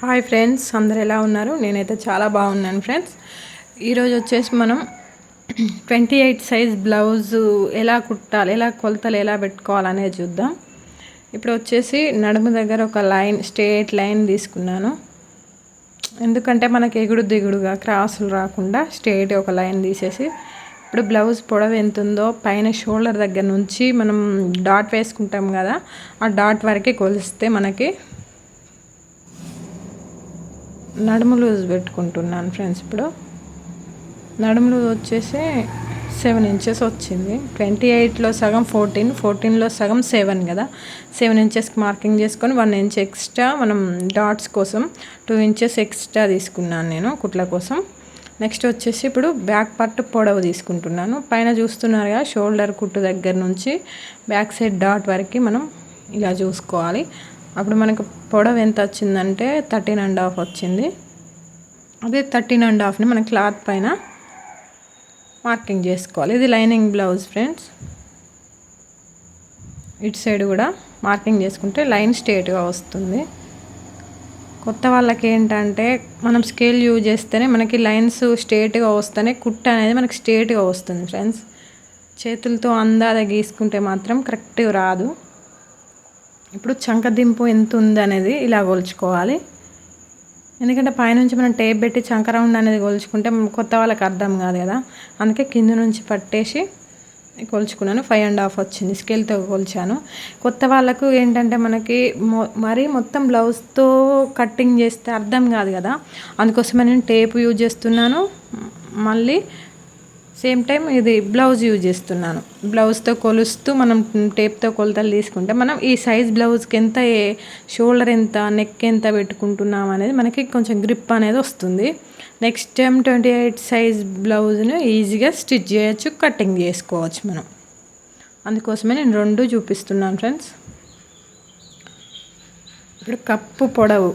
Hi friends అందరు ఎలా ఉన్నారు? నేనైతే చాలా బాగున్నాను ఫ్రెండ్స్. ఈరోజు వచ్చేసి మనం ట్వంటీ ఎయిట్ సైజ్ బ్లౌజ్ ఎలా కుట్టాలి ఎలా కొలతలు ఎలా పెట్టుకోవాలనేది చూద్దాం. ఇప్పుడు వచ్చేసి నడుము దగ్గర ఒక లైన్ స్ట్రేట్ లైన్ తీసుకున్నాను. ఎందుకంటే మనకి ఎగుడు దిగుడుగా క్రాసులు రాకుండా స్ట్రేట్ ఒక లైన్ తీసేసి ఇప్పుడు బ్లౌజ్ పొడవు ఎంత ఉందో పైన షోల్డర్ దగ్గర నుంచి మనం డాట్ వేసుకుంటాం కదా ఆ డాట్ వరకే కొలిస్తే మనకి నడుము లూజ్ పెట్టుకుంటున్నాను ఫ్రెండ్స్ ఇప్పుడు. నడుము లూజ్ వచ్చేసి సెవెన్ ఇంచెస్ వచ్చింది. ట్వంటీ ఎయిట్లో సగం ఫోర్టీన్ ఫోర్టీన్లో సగం సెవెన్ కదా. సెవెన్ ఇంచెస్కి మార్కింగ్ చేసుకొని వన్ ఇంచ్ ఎక్స్ట్రా మనం డాట్స్ కోసం టూ ఇంచెస్ ఎక్స్ట్రా తీసుకున్నాను నేను కుట్ల కోసం. నెక్స్ట్ వచ్చేసి ఇప్పుడు బ్యాక్ పార్ట్ పొడవు తీసుకుంటున్నాను. పైన చూస్తున్నారు కదా షోల్డర్ కుట్టు దగ్గర నుంచి బ్యాక్ సైడ్ డాట్ వరకు మనం ఇలా చూసుకోవాలి. అప్పుడు మనకు పొడవు ఎంత వచ్చిందంటే థర్టీన్ అండ్ హాఫ్ వచ్చింది. అదే థర్టీన్ అండ్ హాఫ్ని మన క్లాత్ పైన మార్కింగ్ చేసుకోవాలి. ఇది లైనింగ్ బ్లౌజ్ ఫ్రెండ్స్. ఇటు సైడ్ కూడా మార్కింగ్ చేసుకుంటే లైన్ స్ట్రేట్గా వస్తుంది. కొత్త వాళ్ళకి ఏంటంటే మనం స్కేల్ యూజ్ చేస్తేనే మనకి లైన్స్ స్ట్రేట్గా వస్తేనే కుట్ట అనేది మనకి స్ట్రేట్గా వస్తుంది ఫ్రెండ్స్. చేతులతో అందాద గీసుకుంటే మాత్రం కరెక్ట్గా రాదు. ఇప్పుడు చంకదింపు ఎంత ఉంది అనేది ఇలా కొలుచుకోవాలి ఎందుకంటే పైనుంచి మనం టేప్ పెట్టి చంక రౌండ్ అనేది కొలుచుకుంటే కొత్త వాళ్ళకి అర్థం కాదు కదా. అందుకే కింద నుంచి పట్టేసి కొలుచుకున్నాను ఫైవ్ అండ్ హాఫ్ వచ్చింది. స్కేల్తో కొలిచాను కొత్త వాళ్ళకు ఏంటంటే మనకి మరీ మొత్తం బ్లౌజ్తో కట్టింగ్ చేస్తే అర్థం కాదు కదా. అందుకోసమే నేను టేప్ యూజ్ చేస్తున్నాను. మళ్ళీ సేమ్ టైం ఇది బ్లౌజ్ యూజ్ చేస్తున్నాను. బ్లౌజ్తో కొలుస్తూ మనం టేప్తో కొలతలు తీసుకుంటే మనం ఈ సైజ్ బ్లౌజ్కి ఎంత షోల్డర్ ఎంత నెక్ ఎంత పెట్టుకుంటున్నాం అనేది మనకి కొంచెం గ్రిప్ అనేది వస్తుంది. Next time twenty eight size బ్లౌజ్ను ఈజీగా స్టిచ్ చేయొచ్చు కటింగ్ చేసుకోవచ్చు మనం. అందుకోసమే నేను రెండు చూపిస్తున్నాను ఫ్రెండ్స్. ఇప్పుడు కప్పు పొడవు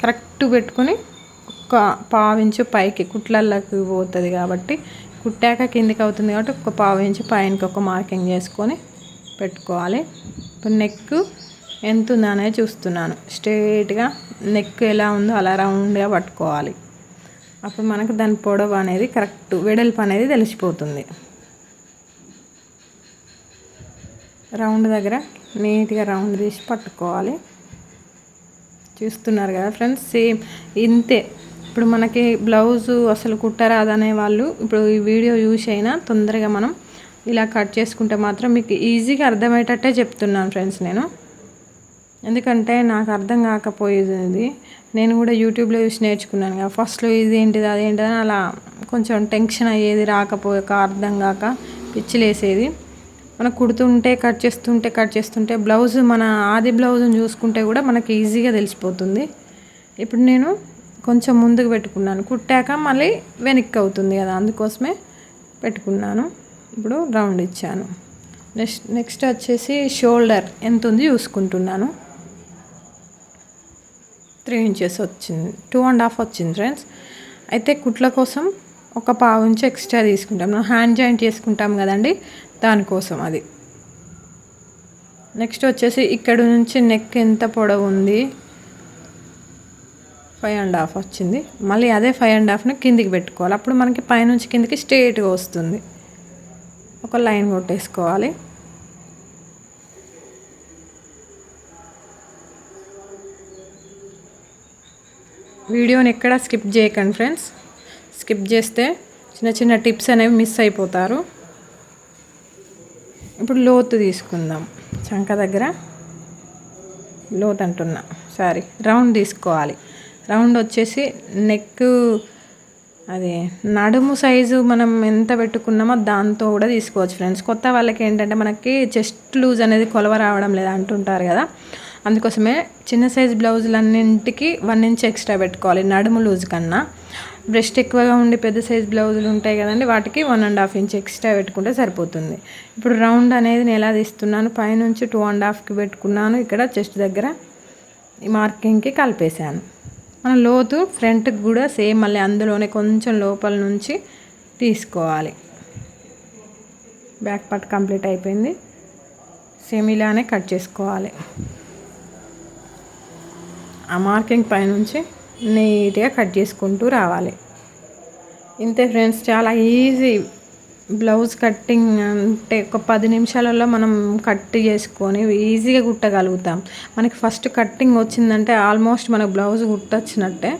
కరెక్ట్ పెట్టుకొని ఒక పావించు పైకి కుట్లల్లోకి పోతుంది కాబట్టి కుట్టాక కిందికి అవుతుంది కాబట్టి ఒక పావించు పైనకి ఒక మార్కింగ్ చేసుకొని పెట్టుకోవాలి. ఇప్పుడు నెక్ ఎంత ఉందో అనేది చూస్తున్నాను. స్ట్రేట్గా నెక్ ఎలా ఉందో అలా రౌండ్గా పట్టుకోవాలి. అప్పుడు మనకు దాని పొడవు అనేది కరెక్ట్ వెడల్పు అనేది తెలిసిపోతుంది. రౌండ్ దగ్గర నీట్గా రౌండ్ తీసి పట్టుకోవాలి. చూస్తున్నారు కదా ఫ్రెండ్స్ సేమ్ ఇంతే. ఇప్పుడు మనకి బ్లౌజు అసలు కుట్టరాదనే వాళ్ళు ఇప్పుడు ఈ వీడియో చూసి అయినా తొందరగా మనం ఇలా కట్ చేసుకుంటే మాత్రం మీకు ఈజీగా అర్థమయ్యేటట్టే చెప్తున్నాను ఫ్రెండ్స్ నేను. ఎందుకంటే నాకు అర్థం కాకపోయేది. నేను కూడా యూట్యూబ్లో చూసి నేర్చుకున్నాను కదా ఫస్ట్లో ఇది ఏంటిది అదేంటిది అలా కొంచెం టెన్షన్ అయ్యేది రాకపోయాక అర్థం కాక పిచ్చిలేసేది. మనం కుడుతుంటే కట్ చేస్తుంటే కట్ చేస్తుంటే బ్లౌజ్ మన ఆది బ్లౌజ్ని చూసుకుంటే కూడా మనకి ఈజీగా తెలిసిపోతుంది. ఇప్పుడు నేను కొంచెం ముందుకు పెట్టుకున్నాను. కుట్టాక మళ్ళీ వెనక్కి అవుతుంది కదా అందుకోసమే పెట్టుకున్నాను. ఇప్పుడు రౌండ్ ఇచ్చాను. నెక్స్ట్ నెక్స్ట్ వచ్చేసి షోల్డర్ ఎంత ఉంది చూసుకుంటున్నాను. త్రీ ఇంచెస్ వచ్చింది టూ అండ్ హాఫ్ వచ్చింది ఫ్రెండ్స్. అయితే కుట్ల కోసం ఒక పావు ఇంచు ఎక్స్ట్రా తీసుకుంటాం. మనం హ్యాండ్ జాయింట్ చేసుకుంటాం కదండి దానికోసం అది. నెక్స్ట్ వచ్చేసి ఇక్కడ నుంచి నెక్ ఎంత పొడవు ఉంది? ఫైవ్ అండ్ హాఫ్ వచ్చింది. మళ్ళీ అదే ఫైవ్ అండ్ హాఫ్ని కిందికి పెట్టుకోవాలి. అప్పుడు మనకి పైనుంచి కిందికి స్ట్రేట్గా వస్తుంది. ఒక లైన్ కొట్టేసుకోవాలి. వీడియోని ఎక్కడ స్కిప్ చేయకండి ఫ్రెండ్స్. స్కిప్ చేస్తే చిన్న చిన్న టిప్స్ అనేవి మిస్ అయిపోతారు. ఇప్పుడు లోతు తీసుకుందాం. చంక దగ్గర లోతు అంటున్నా. సారీ రౌండ్ తీసుకోవాలి. రౌండ్ వచ్చేసి నెక్ అది నడుము సైజు మనం ఎంత పెట్టుకున్నామో దాంతో కూడా తీసుకోవచ్చు ఫ్రెండ్స్ కొత్త వాళ్ళకి ఏంటంటే మనకి చెస్ట్ లూజ్ అనేది కొలవ రావడం లేదా అంటుంటారు కదా. అందుకోసమే చిన్న సైజ్ బ్లౌజులన్నింటికి వన్ ఇంచ్ ఎక్స్ట్రా పెట్టుకోవాలి నడుము లూజ్ కన్నా. బ్రెస్ట్ ఎక్కువగా ఉండి పెద్ద సైజ్ బ్లౌజులు ఉంటాయి కదండి వాటికి one and half inch extra పెట్టుకుంటే సరిపోతుంది. ఇప్పుడు రౌండ్ అనేది నేను ఎలా తీస్తున్నాను పైనుంచి టూ అండ్ హాఫ్కి పెట్టుకున్నాను ఇక్కడ చెస్ట్ దగ్గర ఈ మార్కింగ్కి కలిపేశాను. మన లోతు ఫ్రంట్కి కూడా సేమ్ మళ్ళీ అందులోనే కొంచెం లోపల నుంచి తీసుకోవాలి. బ్యాక్ పార్ట్ కంప్లీట్ అయిపోయింది. సేమ్ ఇలానే కట్ చేసుకోవాలి. ఆ మార్కింగ్ పైనుంచి నీట్గా కట్ చేసుకుంటూ రావాలి. ఇంతే ఫ్రెండ్స్ చాలా ఈజీ బ్లౌజ్ కట్టింగ్ అంటే ఒక పది నిమిషాలలో మనం కట్ చేసుకొని ఈజీగా కుట్టగలుగుతాం. మనకి ఫస్ట్ కట్టింగ్ వచ్చిందంటే ఆల్మోస్ట్ మనకు బ్లౌజ్ కుట్టొచ్చినట్టే.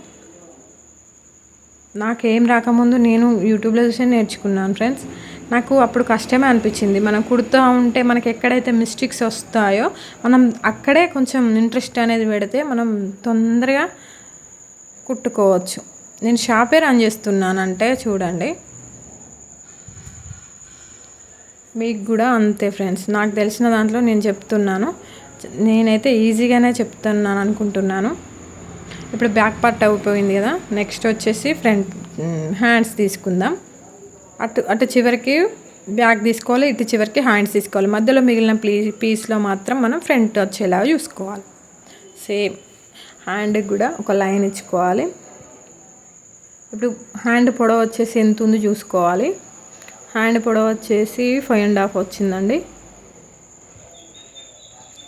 నాకేం రాకముందు నేను యూట్యూబ్లో చూసి నేర్చుకున్నాను ఫ్రెండ్స్. నాకు అప్పుడు కష్టమే అనిపించింది. మనం కుడుతూ ఉంటే మనకి ఎక్కడైతే మిస్టేక్స్ వస్తాయో మనం అక్కడే కొంచెం ఇంట్రెస్ట్ అనేది పెడితే మనం తొందరగా కుట్టుకోవచ్చు. నేను షాపే రన్ చేస్తున్నానంటే చూడండి. మీకు కూడా అంతే ఫ్రెండ్స్. నాకు తెలిసిన దాంట్లో నేను చెప్తున్నాను. నేనైతే ఈజీగానే చెప్తున్నాను అనుకుంటున్నాను. ఇప్పుడు బ్యాక్ పార్ట్ అయిపోయింది కదా. నెక్స్ట్ వచ్చేసి ఫ్రంట్ హ్యాండ్స్ తీసుకుందాం. అటు అటు చివరికి బ్యాక్ తీసుకోవాలి ఇటు చివరికి హ్యాండ్స్ తీసుకోవాలి. మధ్యలో మిగిలిన ప్లీ పీస్లో మాత్రం మనం ఫ్రంట్ వచ్చేలా చూసుకోవాలి. సేమ్ హ్యాండ్కి కూడా ఒక లైన్ ఇచ్చుకోవాలి. ఇప్పుడు హ్యాండ్ పొడవ వచ్చేసి ఎంత ఉంది చూసుకోవాలి. హ్యాండ్ పొడవ వచ్చేసి ఫైవ్ అండ్ హాఫ్ వచ్చిందండి.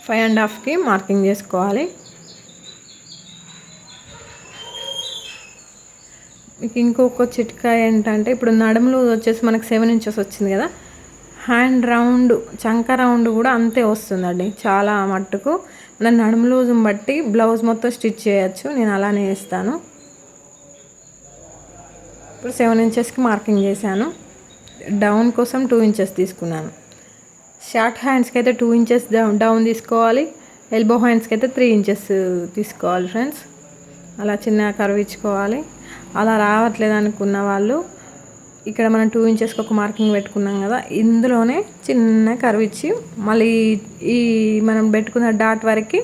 ఫైవ్ అండ్ హాఫ్కి మార్కింగ్ చేసుకోవాలి. మీకు ఇంకొక చిట్కా ఏంటంటే ఇప్పుడు నడుములు వచ్చేసి మనకు సెవెన్ ఇంచెస్ వచ్చింది కదా. హ్యాండ్ రౌండ్ చంక రౌండ్ కూడా అంతే వస్తుందండి చాలా మట్టుకు. మన నడుము లూజుని బట్టి బ్లౌజ్ మొత్తం స్టిచ్ చేయొచ్చు నేను అలానే వేస్తాను. ఇప్పుడు సెవెన్ ఇంచెస్కి మార్కింగ్ చేశాను. డౌన్ కోసం టూ ఇంచెస్ తీసుకున్నాను. షార్ట్ హ్యాండ్స్కి అయితే టూ ఇంచెస్ డౌన్ డౌన్ తీసుకోవాలి. ఎల్బో హ్యాండ్స్కి అయితే త్రీ ఇంచెస్ తీసుకోవాలి ఫ్రెండ్స్ అలా చిన్న కర్వ్ ఇచ్చుకోవాలి. అలా రావట్లేదు అనుకున్న వాళ్ళు ఇక్కడ మనం టూ ఇంచెస్కి ఒక మార్కింగ్ పెట్టుకున్నాం కదా ఇందులోనే చిన్న కర్వ్ ఇచ్చి మళ్ళీ ఈ మనం పెట్టుకున్న డాట్ వరకు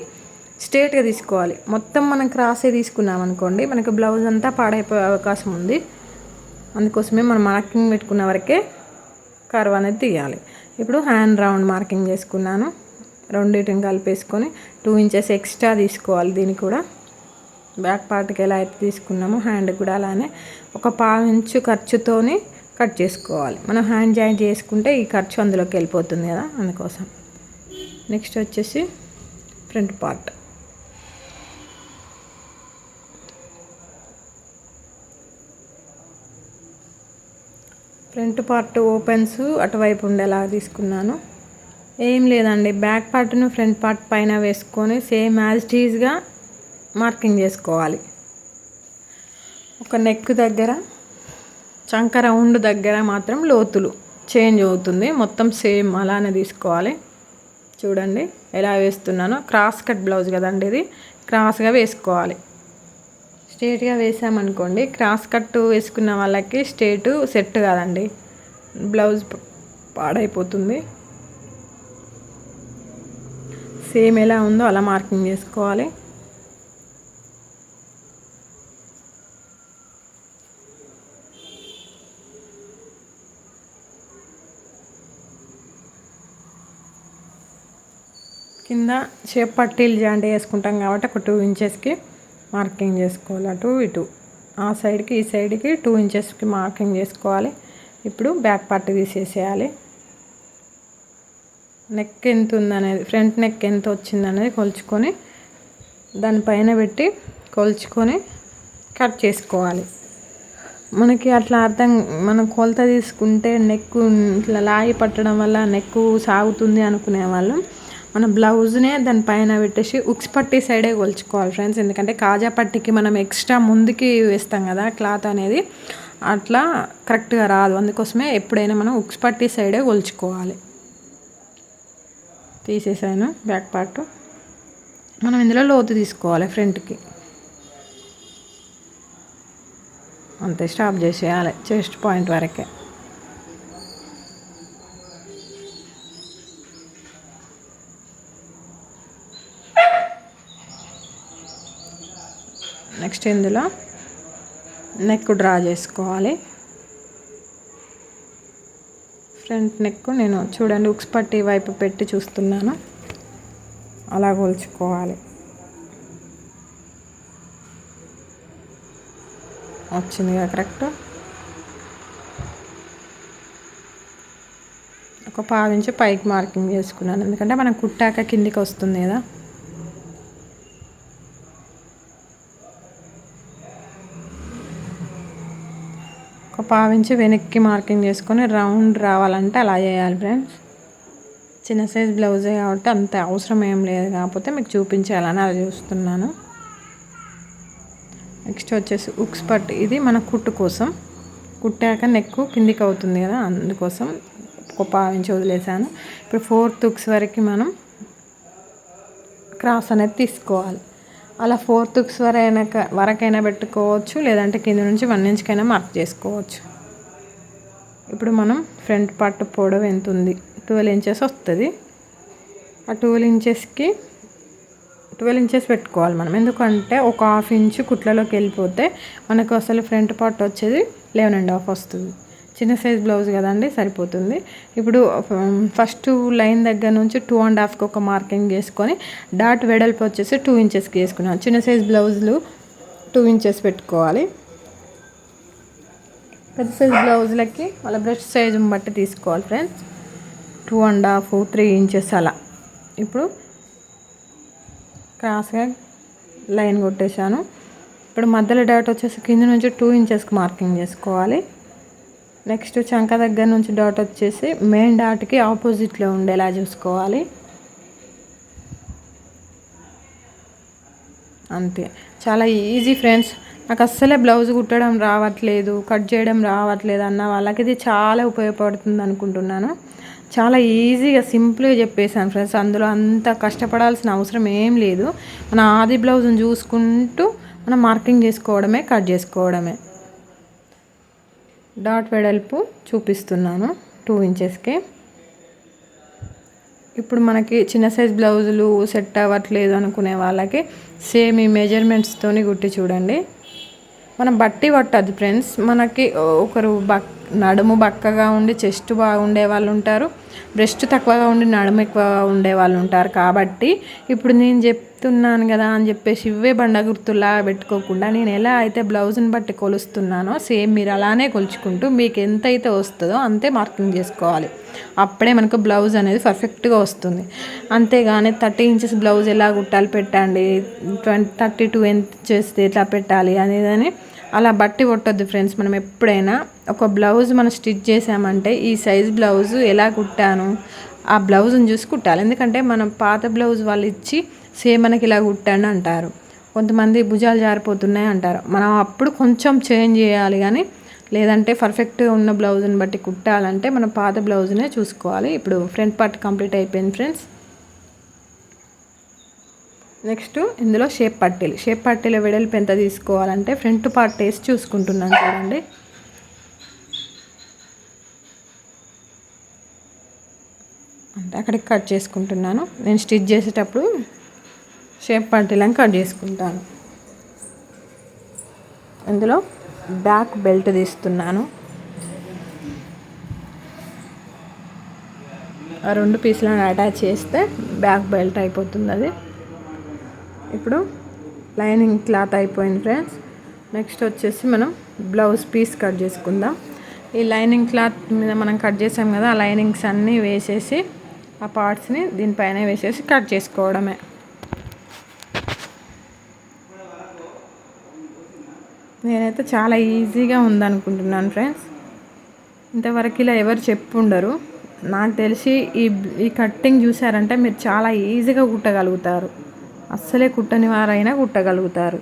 స్ట్రేట్గా తీసుకోవాలి. మొత్తం మనం క్రాసే తీసుకున్నాం అనుకోండి మనకు బ్లౌజ్ అంతా పాడైపోయే అవకాశం ఉంది. అందుకోసమే మనం మార్కింగ్ పెట్టుకున్న వరకే కర్వ్ అనేది తీయాలి. ఇప్పుడు హ్యాండ్ రౌండ్ మార్కింగ్ చేసుకున్నాను. రెండింటిని కలిపేసుకొని టూ ఇంచెస్ ఎక్స్ట్రా తీసుకోవాలి దీన్ని కూడా. బ్యాక్ పార్ట్కి ఎలా అయితే తీసుకున్నామో హ్యాండ్ కూడా అలానే ఒక పావు ఇంచు ఖర్చుతోని కట్ చేసుకోవాలి. మనం హ్యాండ్ జాయింట్ చేసుకుంటే ఈ ఖర్చు అందులోకి వెళ్ళిపోతుంది కదా అందుకోసం. నెక్స్ట్ వచ్చేసి front part. Front part opens అటువైపు ఉండేలా తీసుకున్నాను. ఏం లేదండి బ్యాక్ పార్ట్ను ఫ్రంట్ పార్ట్ పైన వేసుకొని సేమ్ యాజ్ టీజ్గా మార్కింగ్ చేసుకోవాలి. ఒక నెక్ దగ్గర చంక రౌండ్ దగ్గర మాత్రం లోతులు చేంజ్ అవుతుంది. మొత్తం సేమ్ అలానే తీసుకోవాలి. చూడండి ఎలా వేస్తున్నానో. క్రాస్ కట్ బ్లౌజ్ కదండి ఇది. క్రాస్గా వేసుకోవాలి. స్ట్రేట్గా వేసామనుకోండి క్రాస్ కట్ వేసుకున్న వాళ్ళకి స్ట్రేటు సెట్ కాదండి. బ్లౌజ్ పాడైపోతుంది. సేమ్ ఎలా ఉందో అలా మార్కింగ్ చేసుకోవాలి. కింద షేప్ పట్టీలు జాంటీ వేసుకుంటాం కాబట్టి ఒక టూ ఇంచెస్కి మార్కింగ్ చేసుకోవాలి అటు ఇటు. ఆ సైడ్కి ఈ సైడ్కి టూ ఇంచెస్కి మార్కింగ్ చేసుకోవాలి. ఇప్పుడు బ్యాక్ పార్ట్ తీసేసేయాలి. నెక్ ఎంత ఉందనేది ఫ్రంట్ నెక్ ఎంత వచ్చిందనేది కొలుచుకొని దానిపైన పెట్టి కొలుచుకొని కట్ చేసుకోవాలి. మనకి అట్లా అర్థం మనం కొలత తీసుకుంటే నెక్ ఇట్లా లాగి పట్టడం వల్ల నెక్ సాగుతుంది అనుకునే వాళ్ళం. మన బ్లౌజ్నే దానిపైన పెట్టేసి ఉక్స్ పట్టి సైడే కొలుచుకోవాలి ఫ్రెండ్స్. ఎందుకంటే కాజా పట్టికి మనం ఎక్స్ట్రా ముందుకి వేస్తాం కదా క్లాత్ అనేది. అట్లా కరెక్ట్గా రాదు. అందుకోసమే ఎప్పుడైనా మనం ఉక్స్ పట్టి సైడే కొలుచుకోవాలి. తీసేసాను బ్యాక్ పార్ట్. మనం ఇందులో లోతు తీసుకోవాలి ఫ్రంట్కి. అంతే స్టాప్ చేసేయాలి. చెస్ట్ పాయింట్ వరకే. నెక్స్ట్ ఇందులో నెక్ డ్రా చేసుకోవాలి. ఫ్రంట్ నెక్ నేను చూడండి ఉక్స్ పట్టి వైపు పెట్టి చూస్తున్నాను. అలా కొలుచుకోవాలి. వచ్చిందిగా కరెక్ట్ ఒక పావు పైకి మార్కింగ్ చేసుకున్నాను. ఎందుకంటే మనం కుట్టాక కిందికి వస్తుంది కదా. పావించి వెనక్కి మార్కింగ్ చేసుకొని రౌండ్ రావాలంటే అలా చేయాలి ఫ్రెండ్స్. చిన్న సైజ్ బ్లౌజే కాబట్టి అంత అవసరం ఏం లేదు. కాకపోతే మీకు చూపించాలని అలా చూస్తున్నాను. నెక్స్ట్ వచ్చేసి ఉక్స్ పట్టు. ఇది మన కుట్టు కోసం. కుట్టాక నెక్ కిందికి అవుతుంది కదా అందుకోసం ఒక పావించి వదిలేసాను ఇప్పుడు ఫోర్త్ ఉక్స్ వరకు మనం క్రాస్ అనేది తీసుకోవాలి. అలా ఫోర్త్ ఉక్స్ వరైనా వరకైనా పెట్టుకోవచ్చు లేదంటే కింద నుంచి వన్ ఇంచ్కైనా మార్క్ చేసుకోవచ్చు. ఇప్పుడు మనం ఫ్రంట్ పార్ట్ పొడవు ఎంత ఉంది ట్వెల్వ్ ఇంచెస్ వస్తుంది. ఆ ట్వెల్వ్ ఇంచెస్కి ట్వెల్వ్ ఇంచెస్ పెట్టుకోవాలి మనం. ఎందుకంటే ఒక హాఫ్ ఇంచు కుట్లలోకి వెళ్ళిపోతే మనకు అసలు ఫ్రంట్ పార్ట్ వచ్చేది లెవెన్ అండ్ హాఫ్ వస్తుంది. చిన్న సైజ్ బ్లౌజ్ కదండి సరిపోతుంది. ఇప్పుడు ఫస్ట్ లైన్ దగ్గర నుంచి టూ అండ్ హాఫ్కి ఒక మార్కింగ్ చేసుకొని డాట్ వెడల్పు వచ్చేసి టూ ఇంచెస్కి వేసుకున్నాను చిన్న సైజ్ బ్లౌజులు టూ ఇంచెస్ పెట్టుకోవాలి. పెద్ద సైజ్ బ్లౌజులకి వాళ్ళ బ్రష్ సైజుని బట్టి తీసుకోవాలి friends. Two and half three inches అలా. ఇప్పుడు క్రాస్గా లైన్ కొట్టేశాను. ఇప్పుడు మధ్యలో డాట్ వచ్చేసి కింద నుంచి టూ ఇంచెస్కి మార్కింగ్ చేసుకోవాలి. నెక్స్ట్ చంక దగ్గర నుంచి డాట్ వచ్చేసి మెయిన్ డాట్కి ఆపోజిట్లో ఉండేలా చూసుకోవాలి. అంతే. చాలా ఈజీ ఫ్రెండ్స్. నాకు అస్సలే బ్లౌజ్ కుట్టడం రావట్లేదు కట్ చేయడం రావట్లేదు అన్న వాళ్ళకి ఇది చాలా ఉపయోగపడుతుంది అనుకుంటున్నాను. చాలా ఈజీగా సింపుల్గా చెప్పేసాను ఫ్రెండ్స్. అందులో అంత కష్టపడాల్సిన అవసరం ఏం లేదు. మన ఆది బ్లౌజ్ని చూసుకుంటూ మనం మార్కింగ్ చేసుకోవడమే కట్ చేసుకోవడమే. డాట్ వెడల్పు చూపిస్తున్నాను టూ ఇంచెస్కి ఇప్పుడు మనకి చిన్న సైజ్ బ్లౌజులు సెట్ అవ్వట్లేదు అనుకునే వాళ్ళకి సేమ్ ఈ మెజర్మెంట్స్తోని గుట్టి చూడండి. మనం బట్టి పట్టదు ఫ్రెండ్స్. మనకి ఒకరు బక్ నడుము బక్కగా ఉండి చెస్ట్ బాగుండే వాళ్ళు ఉంటారు. బ్రెస్ట్ తక్కువగా ఉండి నడుము ఎక్కువగా ఉండే వాళ్ళు ఉంటారు. కాబట్టి ఇప్పుడు నేను చెప్తున్నాను కదా అని చెప్పేసి ఇవే బండ గుర్తులా పెట్టుకోకుండా నేను ఎలా అయితే బ్లౌజ్ని బట్టి కొలుస్తున్నానో సేమ్ మీరు అలానే కొలుచుకుంటూ మీకు ఎంత అయితే వస్తుందో అంతే మార్కింగ్ చేసుకోవాలి. అప్పుడే మనకు బ్లౌజ్ అనేది పర్ఫెక్ట్గా వస్తుంది. అంతేగాని థర్టీ ఇంచెస్ బ్లౌజ్ ఎలా కుట్టాలి పెట్టండి ట్వంటీ థర్టీ టూ ఇంచెస్ ఎట్లా పెట్టాలి అనేదని అలా బట్టి కొట్టద్దు ఫ్రెండ్స్. మనం ఎప్పుడైనా ఒక బ్లౌజ్ మనం స్టిచ్ చేసామంటే ఈ సైజ్ బ్లౌజ్ ఎలా కుట్టాను ఆ బ్లౌజ్ని చూసి కుట్టాలి. ఎందుకంటే మనం పాత బ్లౌజ్ వాళ్ళు ఇచ్చి సేమ్ మనకి ఇలా కుట్టండి అంటారు. కొంతమంది భుజాలు జారిపోతున్నాయి అంటారు. మనం అప్పుడు కొంచెం చేంజ్ చేయాలి కానీ లేదంటే పర్ఫెక్ట్గా ఉన్న బ్లౌజ్ని బట్టి కుట్టాలంటే మనం పాత బ్లౌజ్నే చూసుకోవాలి. ఇప్పుడు ఫ్రంట్ పార్ట్ కంప్లీట్ అయిపోయింది ఫ్రెండ్స్ నెక్స్ట్ ఇందులో షేప్ పట్టీలు. షేప్ పట్టీల వెడల్పు ఎంత తీసుకోవాలంటే ఫ్రంట్ పార్ట్ వేసి చూసుకుంటున్నాను చూడండి. అంటే అక్కడికి కట్ చేసుకుంటున్నాను. నేను స్టిచ్ చేసేటప్పుడు షేప్ కట్ చేసుకుంటాను ఇందులో బ్యాక్ బెల్ట్ తీస్తున్నాను. ఆ రెండు పీసులను అటాచ్ చేస్తే బ్యాక్ బెల్ట్ అయిపోతుంది అది. ఇప్పుడు లైనింగ్ క్లాత్ అయిపోయింది ఫ్రెండ్స్. నెక్స్ట్ వచ్చేసి మనం బ్లౌజ్ పీస్ కట్ చేసుకుందాం. ఈ లైనింగ్ క్లాత్ మీద మనం కట్ చేసాం కదా ఆ లైనింగ్స్ అన్నీ వేసేసి ఆ పార్ట్స్ని దీనిపైన వేసేసి కట్ చేసుకోవడమే. నేనైతే చాలా ఈజీగా ఉందనుకుంటున్నాను ఫ్రెండ్స్. ఇంతవరకు ఇలా ఎవరు చెప్పుండరు. నాకు తెలిసి ఈ ఈ కట్టింగ్ చూసారంటే మీరు చాలా ఈజీగా కుట్టగలుగుతారు. అస్సలే కుట్టని వారైనా కుట్టగలుగుతారు.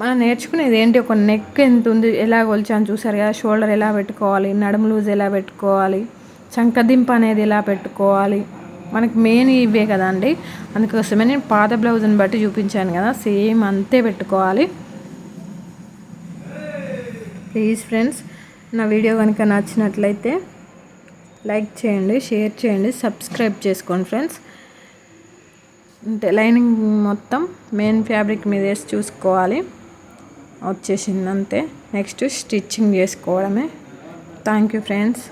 మనం నేర్చుకునేది ఏంటి? ఒక నెక్ ఎంత ఉంది? ఎలా కొలిచాను? చూసారు కదా షోల్డర్ ఎలా పెట్టుకోవాలి? నడుము లూజ్ ఎలా పెట్టుకోవాలి? చంకదింపు అనేది ఎలా పెట్టుకోవాలి? మనకి మెయిన్ ఇవే కదండి అందుకోసమే నేను పాత బ్లౌజ్ని బట్టి చూపించాను కదా సేమ్ అంతే పెట్టుకోవాలి. ప్లీజ్ ఫ్రెండ్స్ నా వీడియో కనుక నచ్చినట్లయితే లైక్ చేయండి షేర్ చేయండి సబ్స్క్రైబ్ చేసుకోండి ఫ్రెండ్స్ అంటే లైనింగ్ మొత్తం మెయిన్ ఫ్యాబ్రిక్ మీద వేసి చూసుకోవాలి. వచ్చేసింది అంతే. నెక్స్ట్ స్టిచ్చింగ్ చేసుకోవడమే. Thank you friends